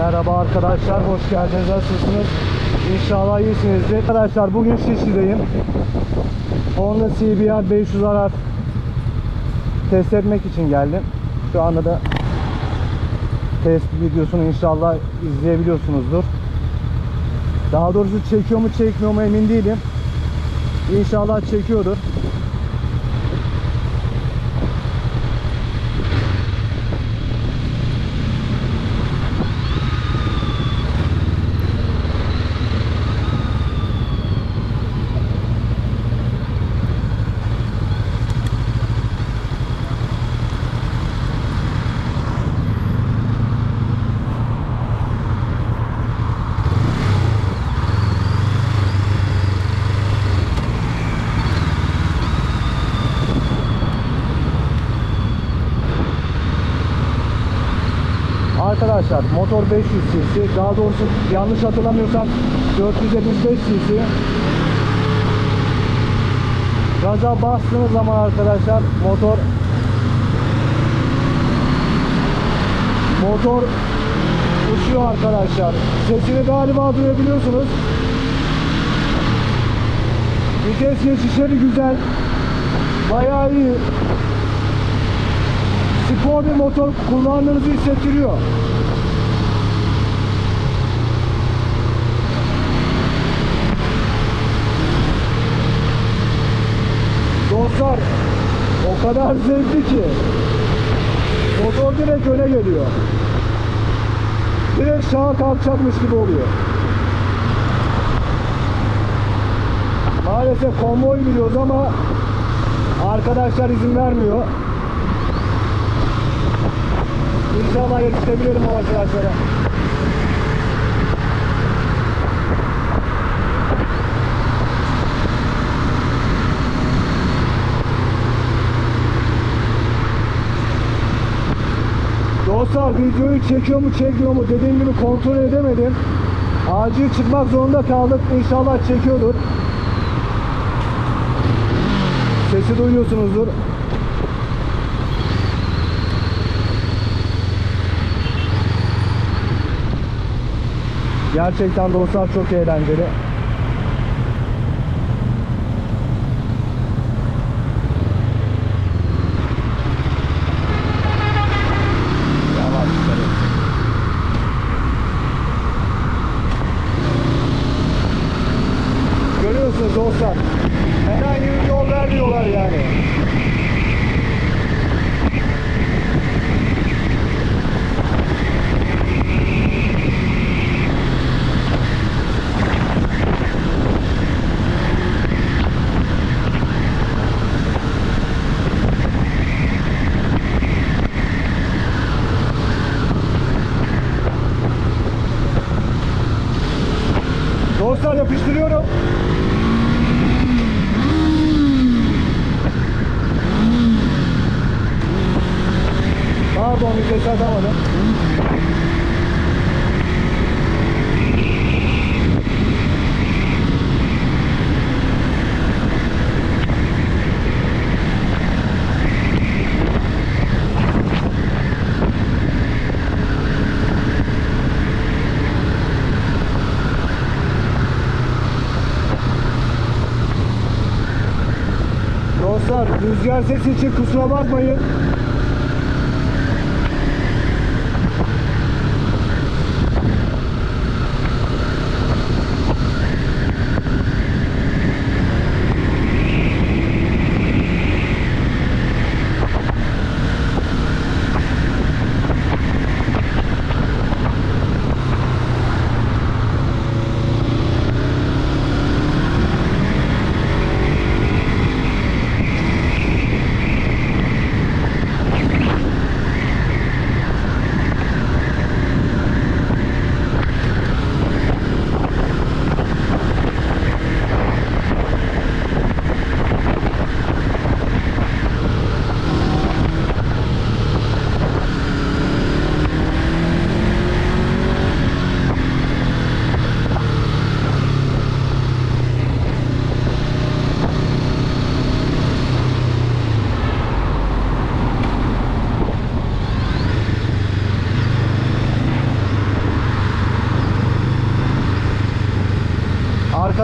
Merhaba arkadaşlar, hoş geldiniz. Nasılsınız? İnşallah iyisinizdir. Arkadaşlar bugün Şişli'deyim. Honda CBR 500 RR test etmek için geldim. Şu anda da test videosunu inşallah izleyebiliyorsunuzdur. Daha doğrusu çekiyor mu çekmiyor mu emin değilim. İnşallah çekiyordur. Arkadaşlar motor 500 cc daha doğrusu yanlış hatırlamıyorsam 475 cc Gaza bastığınız zaman arkadaşlar motor motor uçuyor arkadaşlar. Sesini galiba duyabiliyorsunuz. Vites geçişleri güzel. Bayağı iyi spor bir motor kullandığınızı hissettiriyor. Dostlar o kadar zevkli ki motor direkt öne geliyor. Direkt sağa kalkacakmış gibi oluyor. Maalesef konvoy biliyoruz ama arkadaşlar izin vermiyor. İnşallah yetişebilirim o arkadaşlara. Dostlar videoyu çekiyor mu çekmiyor mu dediğim gibi kontrol edemedim. Acil çıkmak zorunda kaldık. İnşallah çekiyordur. Sesi duyuyorsunuzdur. Gerçekten dostlar çok eğlenceli. Görüyorsunuz dostlar. Herhangi bir yol vermiyorlar yani. Dostlar yapıştırıyorum. Pardon vites atamadım. Dostlar rüzgar sesi için kusura bakmayın.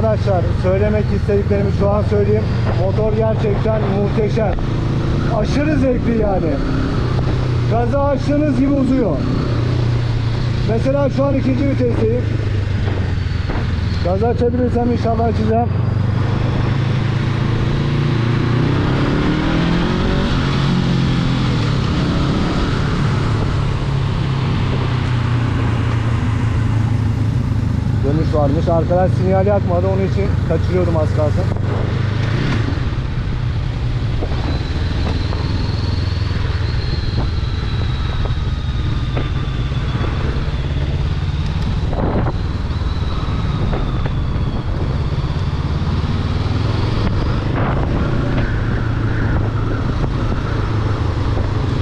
Arkadaşlar söylemek istediklerimi şu an söyleyeyim. Motor gerçekten muhteşem. Aşırı zevkli yani. Gaza açtığınız gibi uzuyor. Mesela şu an ikinci vitesteyim. Gazı açabilirsem inşallah açacağım. Varmış. Arkadaş sinyal yakmadı. Onun için kaçırıyordum az kalsın.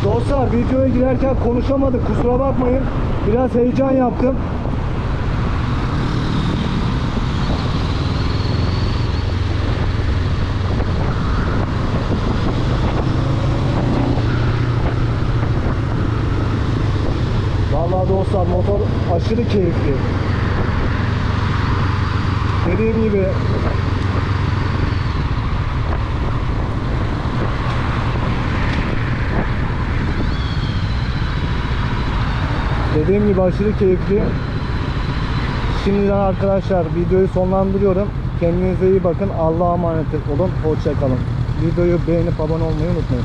Dostlar videoya girerken konuşamadık kusura bakmayın. Biraz heyecan yaptım. Vallahi dostlar motor aşırı keyifli. Dediğim gibi Dediğim gibi aşırı keyifli. Şimdiden arkadaşlar videoyu sonlandırıyorum. Kendinize iyi bakın. Allah'a emanet olun. Hoşçakalın. Videoyu beğenip abone olmayı unutmayın.